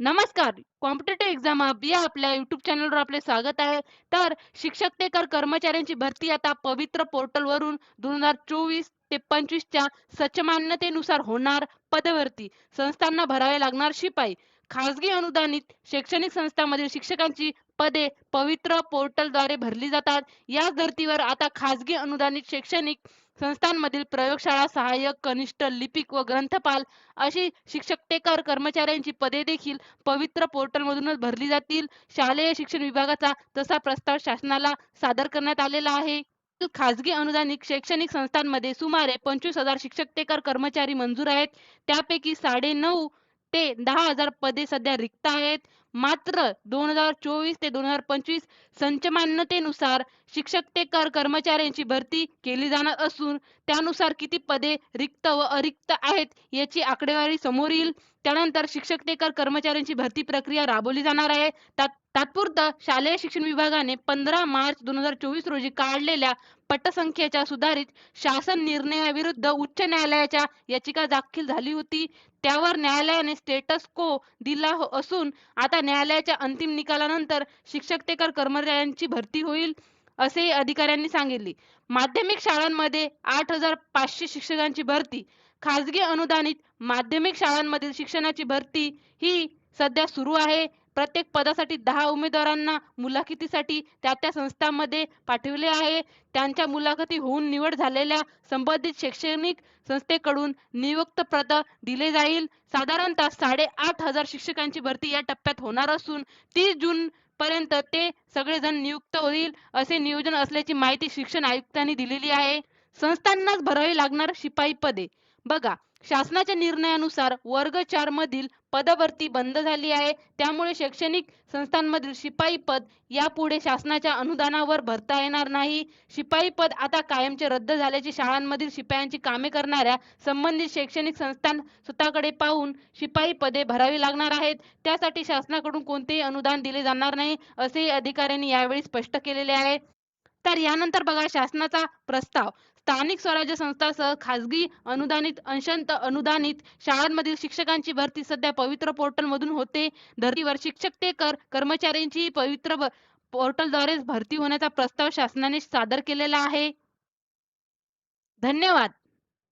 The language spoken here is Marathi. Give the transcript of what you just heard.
नमस्कार. कॉम्पिटेटिव्ह एक्झाम हब या आपल्या युट्यूब चॅनलवर आपले स्वागत आहे. तर शिक्षकेतर कर्मचाऱ्यांची भरती आता पवित्र पोर्टल वरून दोन हजार चोवीस ते पंचवीसच्या सचमान्यतेनुसार होणार पदभरती. संस्थांना भरावे लागणार शिपाई. खासगी अनुदानित शैक्षणिक संस्थांमधील शिक्षकांची पदे पवित्र पोर्टलद्वारे भरली जातात. याच धर्तीवर आता खासगी अनुदानित शैक्षणिक संस्थांमधील प्रयोगशाळा सहाय्यक कनिष्ठ लिपिक व ग्रंथपाल अशी शिक्षकतेकर कर्मचाऱ्यांची पदे देखील पवित्र पोर्टलमधूनच भरली जातील. शालेय शिक्षण विभागाचा तसा प्रस्ताव शासनाला सादर करण्यात आलेला आहे. खासगी अनुदानित शैक्षणिक संस्थांमध्ये सुमारे पंचवीस हजार शिक्षकतेकर कर्मचारी मंजूर आहेत. त्यापैकी साडे नऊ ते दहा हजार पदे सध्या रिक्त आहेत. मात्र दोन हजार चोवीस ते दोन हजार पंचवीस संचमान्यतेनुसार कर कर्मचाऱ्यांची भरती केली जाणार असून त्यानुसार किती पदे रिक्त व अरिक्त आहेत याची आकडेवारी समोर येईल. त्यानंतर शिक्षकेतर कर्मचाऱ्यांची भरती प्रक्रिया राबवली जाणार आहे. तात्पुरतं शालेय शिक्षण विभागाने पंधरा मार्च दोन हजार चोवीस रोजी काढलेल्या पटसंख्येच्या सुधारित शासन निर्णयाविरुद्ध उच्च न्यायालयाच्या याचिका दाखल झाली होती. त्यावर न्यायालयाने स्टेटस को दिला हो- असून आता न्यायालयाच्या अंतिम निकालानंतर शिक्षक तेकर कर्मचाऱ्यांची भरती होईल असेही अधिकाऱ्यांनी सांगितले. माध्यमिक शाळांमध्ये आठ हजार पाचशे शिक्षकांची भरती खासगी अनुदानित माध्यमिक शाळांमधील शिक्षणाची भरती ही सध्या सुरू आहे. प्रत्येक पदासाठी दहा उमेदवारांना मुलाखतीसाठी त्या त्या संस्थांमध्ये पाठविले आहे. त्यांच्या मुलाखती होऊन निवड झालेल्या संबंधित शैक्षणिक संस्थेकडून नियुक्त पद दिले जाईल. साधारणतः साडेआठ हजार शिक्षकांची भरती या टप्प्यात होणार असून तीस जून पर्यंत ते सगळेजण नियुक्त होईल असे नियोजन असल्याची माहिती शिक्षण आयुक्तांनी दिलेली आहे. संस्थांनाच भरावी लागणार शिपाई पदे. बघा शासनाच्या निर्णयानुसार वर्ग चार मधील पदभरती बंद झाली आहे. त्यामुळे शैक्षणिक संस्थांमधील शिपाई पद यापुढे शासनाच्या अनुदानावर भरता येणार नाही. शिपाई पद आता कायमचे रद्द झाल्याची शाळांमधील शिपायांची कामे करणाऱ्या संबंधित शैक्षणिक संस्थान स्वतःकडे पाहून शिपाई पदे भरावी लागणार आहेत. त्यासाठी शासनाकडून कोणतेही अनुदान दिले जाणार नाही असेही अधिकाऱ्यांनी यावेळी स्पष्ट केलेले आहे. तर यानंतर बघा शासनाचा प्रस्ताव. स्थानिक स्वराज्य संस्थासह खासगी अनुदानित अंशंत अनुदानित शाळांमधील शिक्षकांची भरती सध्या पवित्र पोर्टल मधून होते. धर्तीवर शिक्षक ते कर कर्मचाऱ्यांची पवित्र ब- पोर्टलद्वारेच भरती होण्याचा प्रस्ताव शासनाने सादर केलेला आहे. धन्यवाद.